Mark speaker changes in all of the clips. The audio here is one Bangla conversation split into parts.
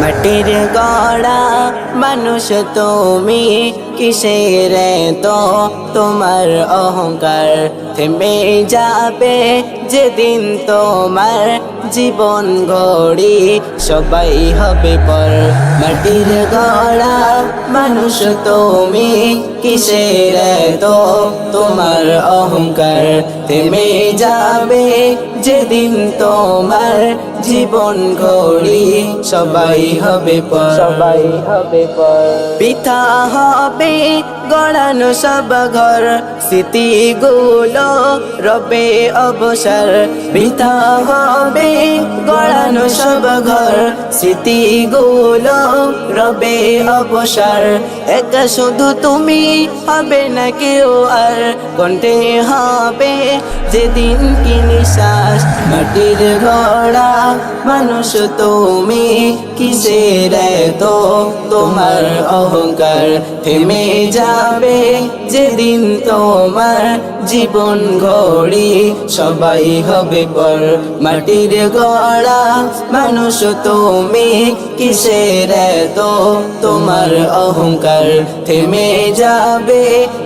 Speaker 1: মাটির গড়া মানুষ তুমি কিসের তো তোমার অহংকার থেমে যাবে যেদিন তোমার জীবন গড়ি সবাই হবে পর মাটির গড়া। মানুষ তুমি কিসের তো তোমার অহংকার থেমে যাবে যেদিন তোমার জীবন গড়ি সবাই হবে পর। সবাই হবে পর। পিতা হবে গড়ানো সব ঘর স্মৃতি গুলো রবে অবসর। পিতা হবে গড়ানো সব ঘর স্মৃতি গুলো রবে অবসর। একা শুধু তুমি হবে না কেউ আর, কণ্ঠে হবে যেদিন কি মাটির গড়া মানুষ তুমি কিসের তো তোমার অহংকার থেমে যাবে যেদিন তোমার জীবন ঘড়ি, সবাই হবে পর মাটির গড়া মানুষ তুমি কিসের তো তোমার অহংকার থেমে যাবে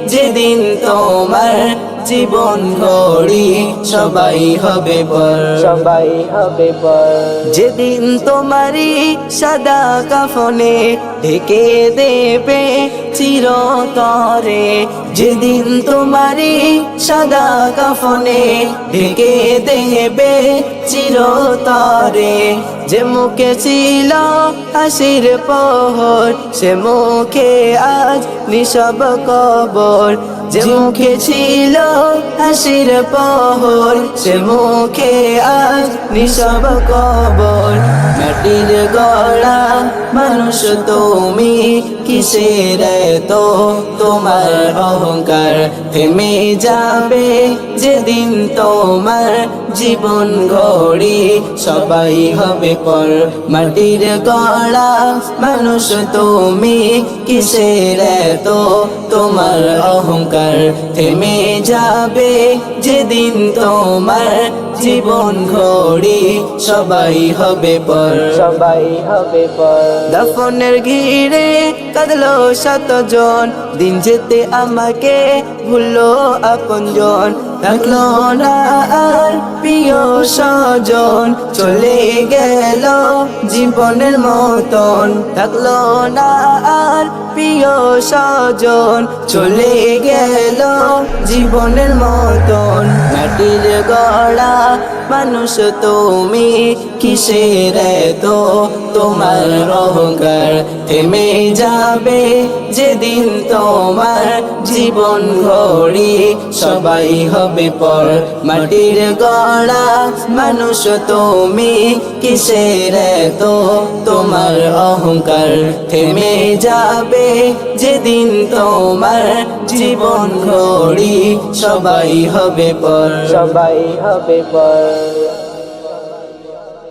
Speaker 1: যেদিন তোমার জীবন ঘড়ি সবাই হবে পর সবাই হবে পর যেদিন তোমারই সাদা কাফনে ঢেকে দেবে চিরতরে, যেদিন তোমারই সাদা কাফনে ঢেকে দেবে চিরতরে। যে মুখে ছিল হাসির পহর, সে মুখে আজ নিশব কবর। যে মুখে ছিল হাসির পহর, সে মুখে আজ নিশব কবর। মাটির গড়া মানুষ তুমি কিসের তো? তোমার অহংকার থেমে যাবে যেদিন তোমার জীবন ঘড়ি। সবাই হবে পর মাটির গড়া। মানুষ তুমি কিসের তো? তোমার অহংকার থেমে যাবে যেদিন তোমার জীবন ঘড়ি। সবাই হবে পর, সবাই হবে পর। দফনের ঘিরে কাঁদলো শতজন দিন যেতে আমাকে ভুললো আপনজন। থাকল না আর প্রিয় স্বজন। চলে গেল জীবনের মতন। থাকল না আর প্রিয় স্বজন। চলে গেল জীবনের মতন। মাটির গড়া, মানুষ তুমি কিসের তো তোমার অহংকার থেমে যাবে, যেদিন তোমার জীবন ঘড়ি, সবাই হবে পর মাটির গড়া, মানুষ তুমি কিসের তো তোমার অহংকার থেমে যাবে, যেদিন তোমার জীবন ঘড়ি, সবাই হবে পর সবাই হবে পর